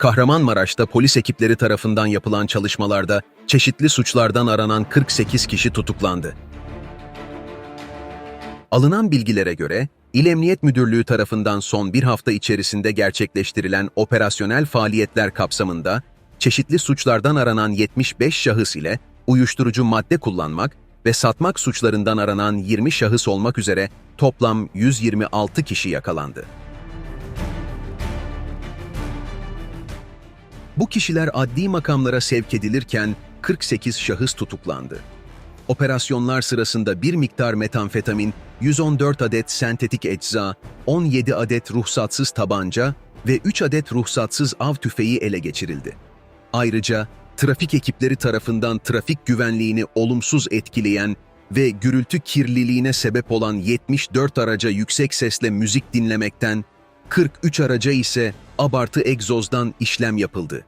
Kahramanmaraş'ta polis ekipleri tarafından yapılan çalışmalarda çeşitli suçlardan aranan 48 kişi tutuklandı. Alınan bilgilere göre, İl Emniyet Müdürlüğü tarafından son bir hafta içerisinde gerçekleştirilen operasyonel faaliyetler kapsamında, çeşitli suçlardan aranan 75 şahıs ile uyuşturucu madde kullanmak ve satmak suçlarından aranan 20 şahıs olmak üzere toplam 126 kişi yakalandı. Bu kişiler adli makamlara sevk edilirken 48 şahıs tutuklandı. Operasyonlar sırasında bir miktar metamfetamin, 114 adet sentetik ecza, 17 adet ruhsatsız tabanca ve 3 adet ruhsatsız av tüfeği ele geçirildi. Ayrıca trafik ekipleri tarafından trafik güvenliğini olumsuz etkileyen ve gürültü kirliliğine sebep olan 74 araca yüksek sesle müzik dinlemekten, 43 araca ise abartı egzozdan işlem yapıldı.